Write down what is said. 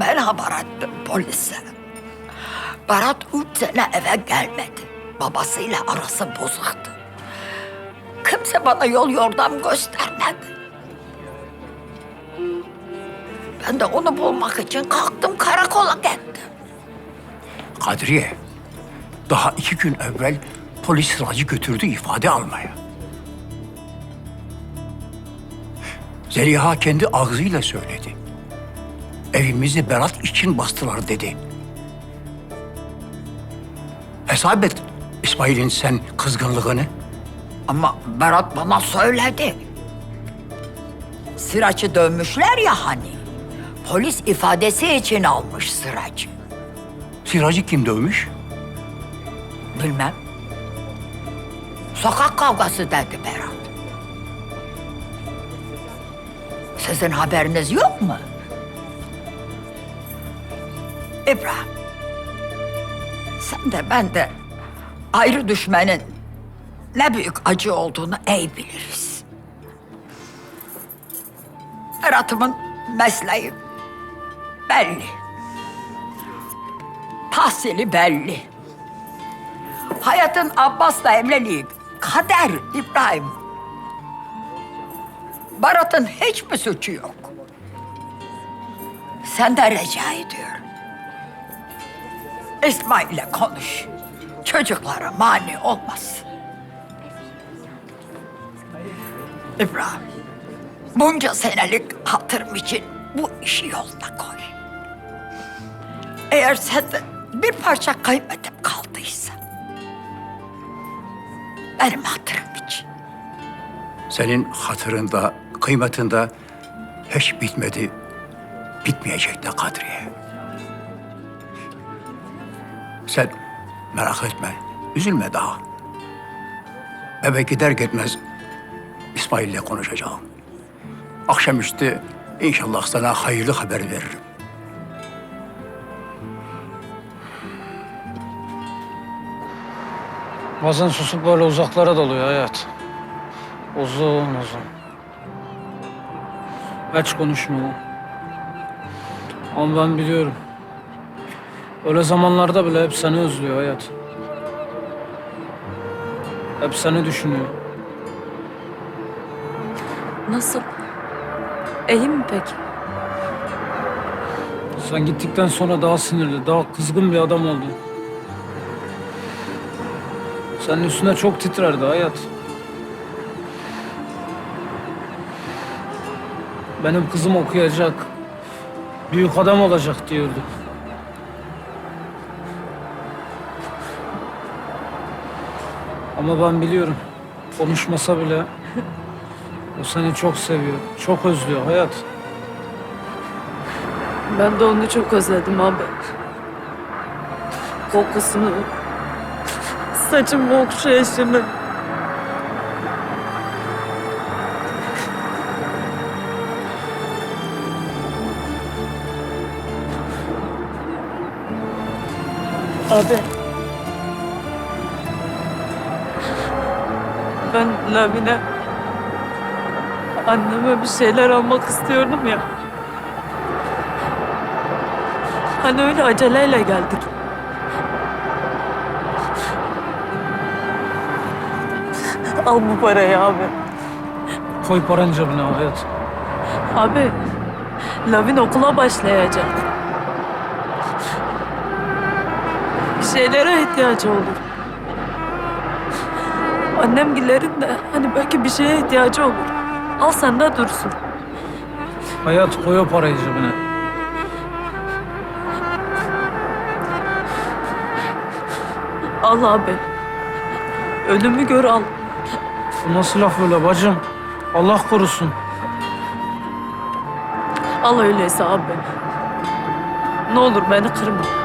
Ben haber ettim polise. Berat üç sene eve gelmedi. Babasıyla arası bozuktu. Kimse bana yol yordam göstermedi. Ben de onu bulmak için kalktım karakola gittim. Kadriye, daha iki gün evvel polis Sıracı götürdü ifade almaya. Zeliha kendi ağzıyla söyledi. Evimizi Berat için bastılar dedi. Hesap et İsmail'in sen kızgınlığını. Ama Berat bana söyledi. Sıraç'ı dövmüşler ya hani. Polis ifadesi için almış Sıraç'ı. Siracı kim dövmüş? Bilmem. Sokak kavgası dedi Berat. Sizin haberiniz yok mu? İbrahim. Sen de ben de ayrı düşmenin ne büyük acı olduğunu iyi biliriz. Berat'ımın mesleği belli. Tahsili belli. Hayatın Abbas'la evliliği kader İbrahim. Berat'ın hiçbir suçu yok. Senden rica ediyorum. İsmail'le konuş. Çocuklara mani olmasın. İbrahim, bunca senelik hatırım için bu işi yoluna koy. Eğer sende bir parça kıymetim kaldıysa... ...benim hatırım için. Senin hatırında, kıymetinde hiç bitmedi, bitmeyecek de Kadriye. Sen merak etme, üzülme daha. Eve gider gitmez İsmail'le konuşacağım. Akşamüstü inşallah sana hayırlı haber veririm. Bazen susuk böyle uzaklara dalıyor hayat. Uzun uzun. Hiç konuşmuyor. Ama ben biliyorum. Öyle zamanlarda bile hep seni özlüyor hayat. Hep seni düşünüyor. Nasıl? İyi mi peki? Sen gittikten sonra daha sinirli, daha kızgın bir adam oldun. Senin üstüne çok titrerdi hayat. Benim kızım okuyacak, büyük adam olacak diyordu. Ama ben biliyorum, konuşmasa bile o seni çok seviyor, çok özlüyor hayat. Ben de onu çok özledim abi. Kokusunu, saçımı okşayışını. Abi. Ben Lavine anneme bir şeyler almak istiyordum ya. Hani öyle aceleyle geldik. Al bu parayı abi. Koy paranı cebine hayat. Abi, Lavin okula başlayacak. Bir şeylere ihtiyacı olur. Annemgillerin de hani belki bir şeye ihtiyacı olur. Al sen de dursun. Hayat koy o parayı cebine. Al abi. Ölümü gör al. Bu nasıl laf öyle bacım? Allah korusun. Al öyleyse abi. Ne olur beni kırma.